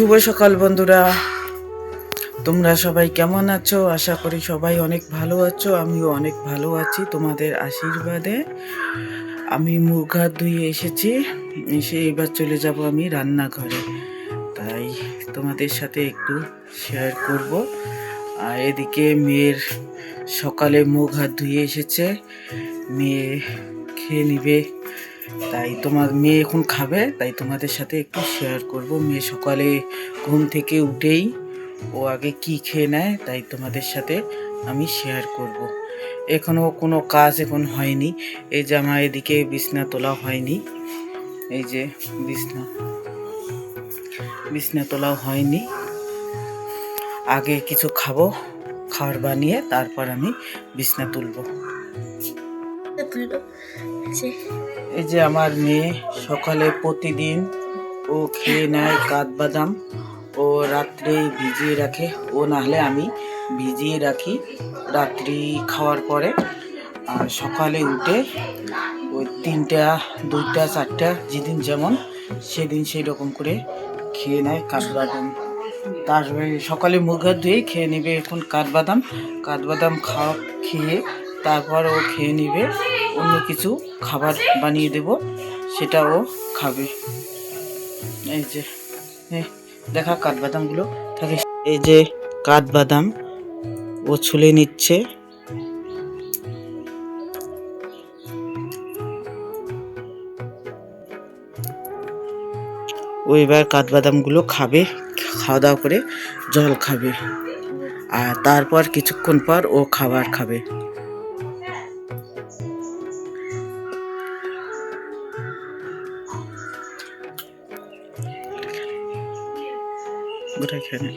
শুভ সকাল বন্ধুরা। তোমরা সবাই কেমন আছো? আশা করি সবাই অনেক ভালো আছো, আমিও অনেক ভালো আছি তোমাদের আশীর্বাদে। আমি মুখ হাত ধুয়ে এসেছি, এসে এবার চলে যাব আমি রান্নাঘরে। তাই তোমাদের সাথে একটু শেয়ার করব। আর এদিকে মেয়ের সকালে মুখ হাত ধুয়ে এসেছে, মেয়ে খেয়ে নিবে। তাই তোমার মেয়ে এখন খাবে, তাই তোমাদের সাথে একটু শেয়ার করব। মেয়ে সকালে ঘুম থেকে উঠেই ও আগে কি খেয়ে নেয়, তাই তোমাদের সাথে আমি শেয়ার করব। এখনও কোনো কাজ এখন হয়নি। এই যে আমার এদিকে বিছনা তোলা হয়নি। এই যে বিছনা বিছনা তোলাও হয়নি। আগে কিছু খাব, খাবার বানিয়ে তারপর আমি বিছনা তুলবো। এই যে আমার মেয়ে সকালে প্রতিদিন ও খেয়ে নেয় কাঠবাদাম ও রাত্রে ভিজিয়ে রাখে। ও না হলে আমি ভিজিয়ে রাখি রাত্রি খাওয়ার পরে। আর সকালে উঠে ওই তিনটা, দুইটা, চারটা যেদিন যেমন সেদিন সেই রকম করে খেয়ে নেয় কাঠবাদাম তারপরে সকালে হাত ধুয়ে খেয়ে নেবে এখন কাঠবাদাম কাঠবাদাম খাওয়া, খেয়ে তারপর ও খেয়ে নেবে। অন্য কিছু খাবার বানিয়ে দেব সেটাও খাবে। এই যে দেখা কাঠবাদামগুলো। থাকে এই যে কাঠবাদাম ও ছুলে নিচ্ছে। ও এবার কাঠবাদামগুলো খাবে খাওয়া দাওয়া করে জল খাবে। আর তারপর কিছুক্ষণ পর ও খাবার খাবে। ওটা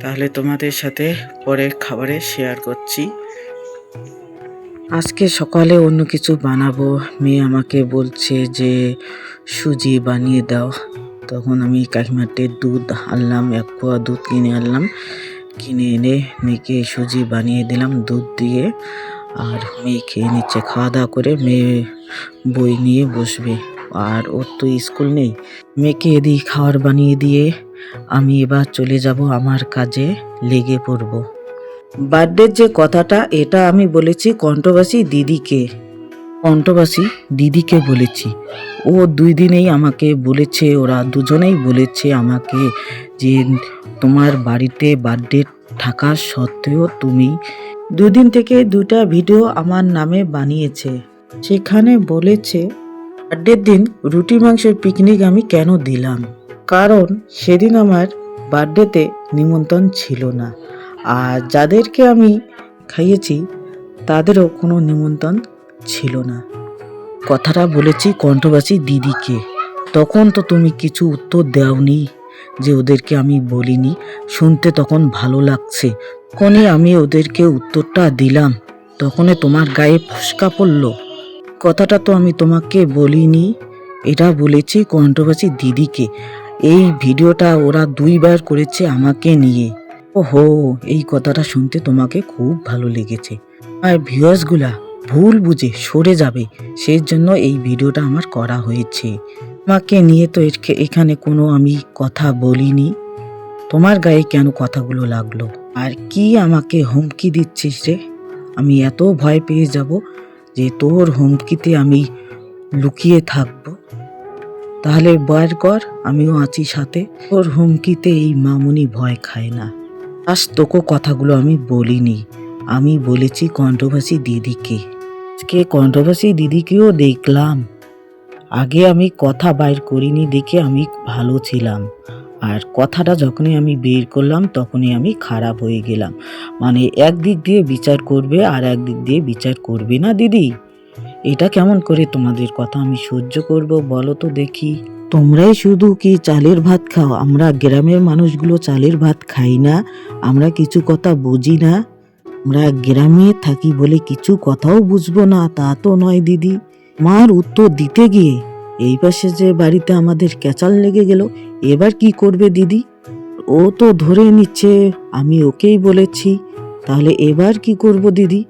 তাহলে তোমাদের সাথে পরে খাবারে শেয়ার করছি। আজকে সকালে অন্য কিছু বানাবো। মেয়ে আমাকে বলছে যে, সুজি বানিয়ে দাও। তখন আমি কাকিমাটের দুধ আনলাম, এক পোয়া দুধ কিনে আনলাম। কিনে এনে মেয়েকে সুজি বানিয়ে দিলাম দুধ দিয়ে। আর মেয়ে খেয়ে নিচ্ছে। খাওয়া দাওয়া করে মেয়ে বই নিয়ে বসবে। আর ওর তো স্কুল নেই। মেয়েকে এদিকে খাবার বানিয়ে দিয়ে আমি এবার চলে যাব আমার কাজে লেগে পড়ব। বার্থডের যে কথাটা, এটা আমি বলেছি কণ্ঠবাসী দিদিকে। কণ্ঠবাসী দিদিকে বলেছি। ও দুই দিনেই আমাকে বলেছে, ওরা দুজনেই বলেছে আমাকে যে, তোমার বাড়িতে বার্থডে থাকা সত্ত্বেও তুমি দুদিন থেকে দুটা ভিডিও আমার নামে বানিয়েছে। সেখানে বলেছে বার্থডের দিন রুটি মাংসের পিকনিক আমি কেন দিলাম? কারণ সেদিন আমার বার্থডেতে নিমন্ত্রণ ছিল না। আর যাদেরকে আমি খাইয়েছি, তাদেরও কোনো নিমন্ত্রণ ছিল না। কথাটা বলেছি কণ্ঠবাসী দিদিকে। তখন তো তুমি কিছু উত্তর দাওনি যে ওদেরকে আমি বলিনি। শুনতে তখন ভালো লাগছে। তখনই আমি ওদেরকে উত্তরটা দিলাম, তখনই তোমার গায়ে ফসকা পড়ল। কথাটা তো আমি তোমাকে বলিনি, এটা বলেছি কণ্ঠবাসী দিদিকে। এই ভিডিওটা ওরা দুইবার করেছে আমাকে নিয়ে। ও হো এই কথাটা শুনতে তোমাকে খুব ভালো লেগেছে। আর ভিউয়ার্সগুলা, ভুল বুঝে সরে যাবে সেই জন্য এই ভিডিওটা আমার করা হয়েছে। আমাকে নিয়ে তো এখানে কোনো আমি কথা বলিনি। তোমার গায়ে কেন কথাগুলো লাগল? আর কি আমাকে হুমকি দিচ্ছিস রে? আমি এত ভয় পেয়ে যাব যে তোর হুমকিতে আমি লুকিয়ে থাকব। তাহলে বার কর, আমিও আছি সাথে। তোর হুমকিতে এই মামুনি ভয় খায় না। আজ তোকে কথাগুলো আমি বলিনি। আমি বলেছি কণ্ঠভাষী দিদিকে। আজকে কণ্ঠভাষী দিদিকেও দেখলাম। আগে আমি কথা বাইর করিনি দেখে আমি ভালো ছিলাম। আর কথাটা যখনই আমি বের করলাম, তখনই আমি খারাপ হয়ে গেলাম। মানে একদিক দিয়ে বিচার করবে আর একদিক দিয়ে বিচার করবে না, দিদি? এটা কেমন করে তোমাদের কথা আমি সহ্য করব বলো তো দেখি। তোমরাই শুধু কি চালের ভাত খাও? আমরা গ্রামের মানুষগুলো চালের ভাত খাই না। আমরা কিছু কথা বুঝি না। আমরা গ্রামে থাকি বলে কিছু কথাও বুঝব না, তা তো নয়, দিদি। মার উত্তর দিতে গিয়ে এই পাশে যে বাড়িতে আমাদের ক্যাচাল লেগে গেল, এবার কি করবে দিদি? ও তো ধরে নিচ্ছে, আমি ওকেই বলেছি। তাহলে এবার কি করব দিদি?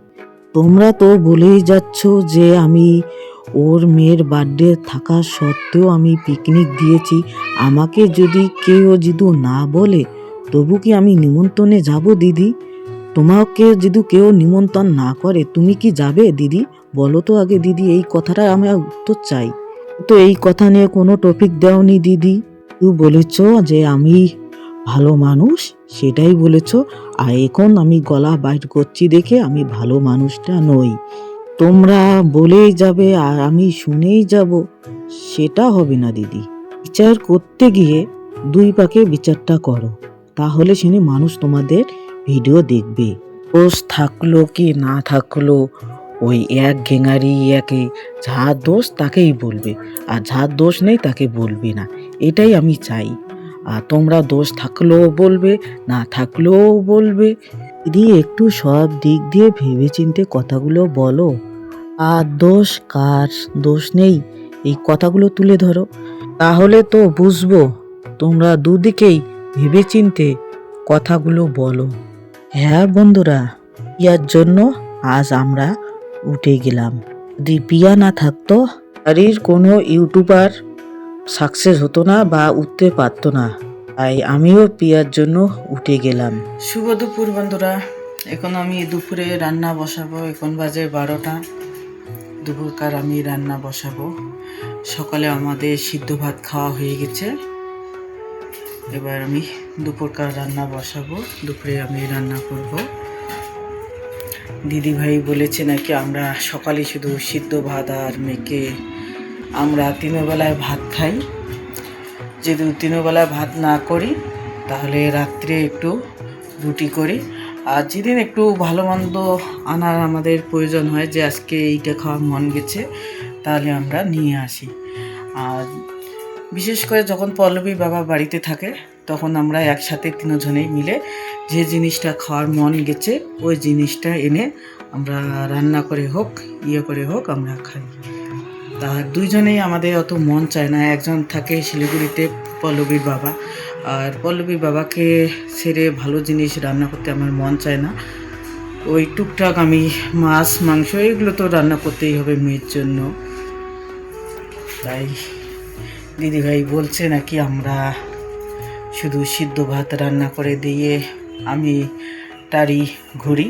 তোমরা তো বলেই যাচ্ছ যে আমি ওর মেয়ের বার্থডে থাকা সত্ত্বেও আমি পিকনিক দিয়েছি। আমাকে যদি কেউ যদি না বলে, তবু কি আমি নিমন্ত্রণে যাব দিদি? তোমাকে যদি কেউ নিমন্ত্রণ না করে, তুমি কি যাবে দিদি? বলো তো আগে দিদি, এই কথাটা আমি উত্তর চাই। তো এই কথা নিয়ে কোনো টপিক দেওনি, দিদি। তুই বলেছ যে আমি ভালো মানুষ, সেটাই বলেছ। আর এখন আমি গলা বাইর করছি দেখে আমি ভালো মানুষটা নই। তোমরা বলেই যাবে আর আমি শুনেই যাব। সেটা হবে না, দিদি। বিচার করতে গিয়ে দুই পাকে বিচারটা করো। তাহলে শুনে মানুষ তোমাদের ভিডিও দেখবে। দোষ থাকল কি না থাকল ওই এক গেঙ্গারি একে, যার দোষ তাকেই বলবে, আর যার দোষ নেই তাকে বলবে না। এটাই আমি চাই। আর তোমরা দোষ থাকলেও বলবে, না থাকলেও বলবে। দিদি একটু সব দিক দিয়ে ভেবেচিন্তে কথাগুলো বলো। আর দোষ কার দোষ নেই? এই কথাগুলো তুলে ধরো। তাহলে তো বুঝব, তোমরা দুদিকেই ভেবেচিন্তে কথাগুলো বলো। হ্যাঁ বন্ধুরা, ইয়ার জন্য আজ আমরা উঠে গেলাম। যদি পিয়া না থাকতো, বাড়ির কোনো ইউটিউবার সাকসেস হতো না বা উঠতে পারতো না। তাই আমিও পিয়ার জন্য উঠে গেলাম। শুভ দুপুর বন্ধুরা। এখন আমি দুপুরে রান্না বসাবো। এখন বাজে বারোটা। দুপুরকার আমি রান্না বসাবো। সকালে আমাদের সিদ্ধ ভাত খাওয়া হয়ে গেছে। এবার আমি দুপুরকার রান্না বসাবো। দুপুরে আমি রান্না করব। দিদি ভাই বলেছে নাকি আমরা সকালে শুধু সিদ্ধ ভাত আর মেখে আমরা তিনবেলায় ভাত খাই। যদি তিনবেলায় ভাত না করি, তাহলে রাত্রে একটু রুটি করি। আর যেদিন একটু ভালো মন্দ আনার আমাদের প্রয়োজন হয় যে আজকে এইটা খাওয়ার মন গেছে, তাহলে আমরা নিয়ে আসি। আর বিশেষ করে যখন পল্লবী বাবা বাড়িতে থাকে তখন আমরা একসাথে তিনজনেই মিলে যে জিনিসটা খাওয়ার মন গেছে, ওই জিনিসটা এনে আমরা রান্না করে হোক ইয়ে করে হোক আমরা খাই। তা দুইজনেই আমাদের অত মন চায় না। একজন থাকে শিলিগুড়িতে পল্লবীর বাবা। আর পল্লবীর বাবাকে ছেড়ে ভালো জিনিস রান্না করতে আমার মন চায় না। ওই টুকটাক আমি মাছ, মাংস এগুলো তো রান্না করতেই হবে মেয়ের জন্য। তাই দিদিভাই বলছে নাকি আমরা শুধু সিদ্ধ ভাত রান্না করে দিয়ে আমি তারি ঘুরি।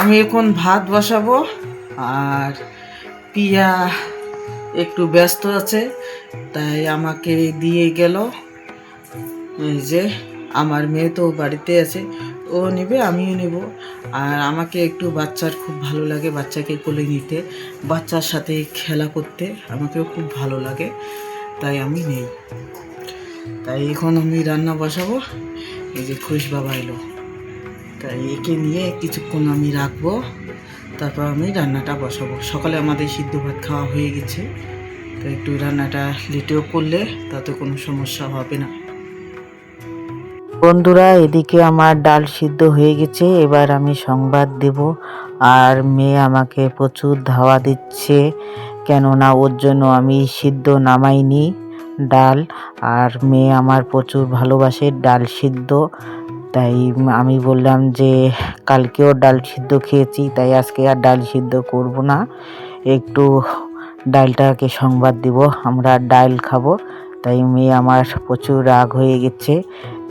আমি এখন ভাত বসাবো আর পিয়া একটু ব্যস্ত আছে, তাই আমাকে দিয়ে গেল। যে আমার মেয়ে তো বাড়িতে আছে, ও নেবে, আমিও নেব। আর আমাকে একটু বাচ্চার খুব ভালো লাগে বাচ্চাকে কোলে নিতে, বাচ্চার সাথে খেলা করতে, আমাকেও খুব ভালো লাগে, তাই আমি নেই। তাই এখন আমি রান্না বসাবো। এই যে খুশ বাবা এলো। তাই একে নিয়ে কিছুক্ষণ আমি রাখব। তারপর আমি রান্নাটা বসাবো। সকালে আমাদের সিদ্ধ ভাত খাওয়া হয়ে গেছে। তো একটু রান্নাটা লেটেও করলে তাতে কোনো সমস্যা হবে না। বন্ধুরা, এদিকে আমার ডাল সিদ্ধ হয়ে গেছে। এবার আমি সংবাদ দেব। আর মেয়ে আমাকে প্রচুর ধাওয়া দিচ্ছে। কেননা ওর জন্য আমি সিদ্ধ নামাইনি। ডাল। আর মেয়ে আমার প্রচুর ভালোবাসে ডাল সিদ্ধ। তাই আমি বললাম যে, কালকেও ডাল সিদ্ধ খেয়েছি, তাই আজকে আর ডাল সিদ্ধ করব না। একটু ডালটাকে সংবাদ দিব, আমরা ডাল খাব। তাই মেয়ে আমার প্রচুর রাগ হয়ে গেছে।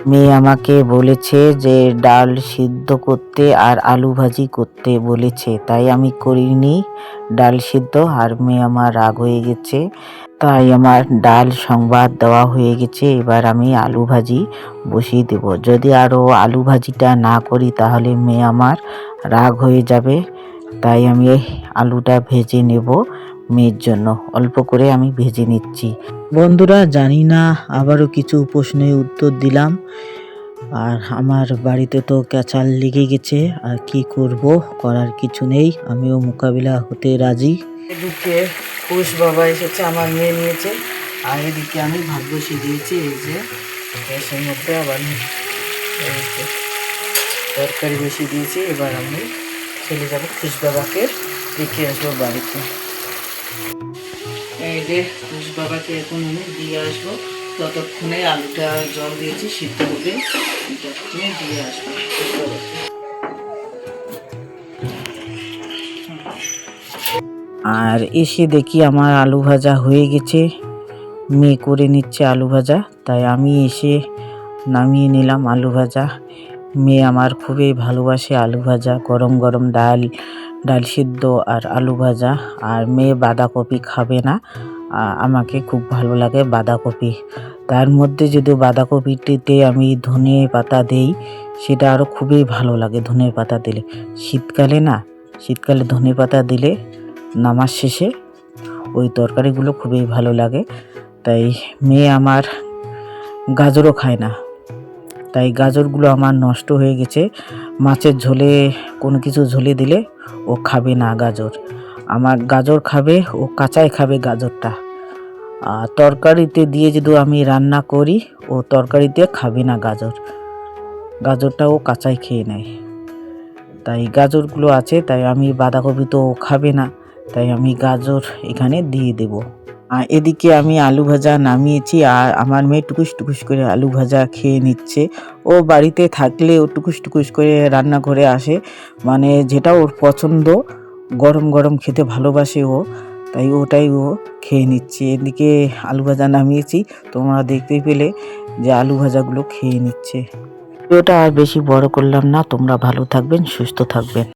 মেয়ে আমাকে বলেছে যে, ডাল সিদ্ধ করতে আর আলু ভাজি করতে বলেছে। তাই আমি করিনি ডাল সিদ্ধ, আর মেয়ে আমার রাগ হয়ে গেছে। তাই আমার ডাল সংবাদ দেওয়া হয়ে গেছে। এবার আমি আলু ভাজি বসিয়ে দেব। যদি আরও আলু ভাজিটা না করি, তাহলে মেয়ে আমার রাগ হয়ে যাবে। তাই আমি আলুটা ভেজে নেব মেয়ের জন্য। অল্প করে আমি ভেজে নিচ্ছি। বন্ধুরা, জানি না, আবারও কিছু প্রশ্নের উত্তর দিলাম। আর আমার বাড়িতে তো ক্যাচাল লেগে গেছে, আর কি করব করার কিছু নেই, আমিও মোকাবিলা হতে রাজি। এদিকে কুশ বাবা এসেছে, আমার মেয়ে নিয়েছে, আর এদিকে আমি ভাত বসিয়ে দিয়েছি, এই যে গ্যাসের মধ্যে আবার তরকারি বসিয়ে দিয়েছি, এবার আমি চলে যাব কুশ বাবাকে দেখে আসব বাড়িতে। এই যে কুশ বাবাকে এখন আমি দিয়ে আসব, ততক্ষণে আলুটা জল দিয়েছি সিদ্ধ হবে আর এসে দেখি আমার আলু ভাজা হয়ে গেছে। মেয়ে করে নিচ্ছে আলু ভাজা, তাই আমি এসে নামিয়ে নিলাম আলু ভাজা। মেয়ে আমার খুবই ভালোবাসে আলু ভাজা, গরম গরম ডাল ডাল সিদ্ধ আর আলু ভাজা। আর মেয়ে বাঁধাকপি খাবে না আমাকে খুব ভালো লাগে বাঁধাকপি। তার মধ্যে যদি বাঁধাকপিটিতে আমি ধনে পাতা দেই, সেটা আরও খুবই ভালো লাগে ধনে পাতা দিলে। শীতকালে না, শীতকালে ধনে পাতা দিলে নামার শেষে ওই তরকারিগুলো খুবই ভালো লাগে। তাই মেয়ে আমার গাজরও খায় না। তাই গাজরগুলো আমার নষ্ট হয়ে গেছে। মাছের ঝোলে, কোনো কিছু ঝোলে দিলে ও খাবে না গাজর। আমার গাজর খাবে, ও কাঁচাই খাবে গাজরটা। তরকারিতে দিয়ে যদি আমি রান্না করি, ও তরকারিতে খাবে না গাজর। গাজরটা ও কাঁচাই খেয়ে নেয়। তাই গাজরগুলো আছে, তাই আমি বাঁধাকপি তো খাবে না, তাই আমি গাজর এখানে দিয়ে দেব। আর এদিকে আমি আলু ভাজা নামিয়েছি, আর আমার মেয়ে টুকুস টুকুস করে আলু ভাজা খেয়ে নিচ্ছে। ও বাড়িতে থাকলে ও টুকুস টুকুস করে রান্না করে আসে মানে যেটা ওর পছন্দ, গরম গরম খেতে ভালোবাসে ও। তাই ওটাই ও খেয়ে নিচ্ছে। এদিকে আলু ভাজা নামিয়েছি। তোমরা দেখতেই পেলে যে আলু ভাজাগুলো খেয়ে নিচ্ছে। ওটা আর বেশি বড় করলাম না। তোমরা ভালো থাকবেন, সুস্থ থাকবেন।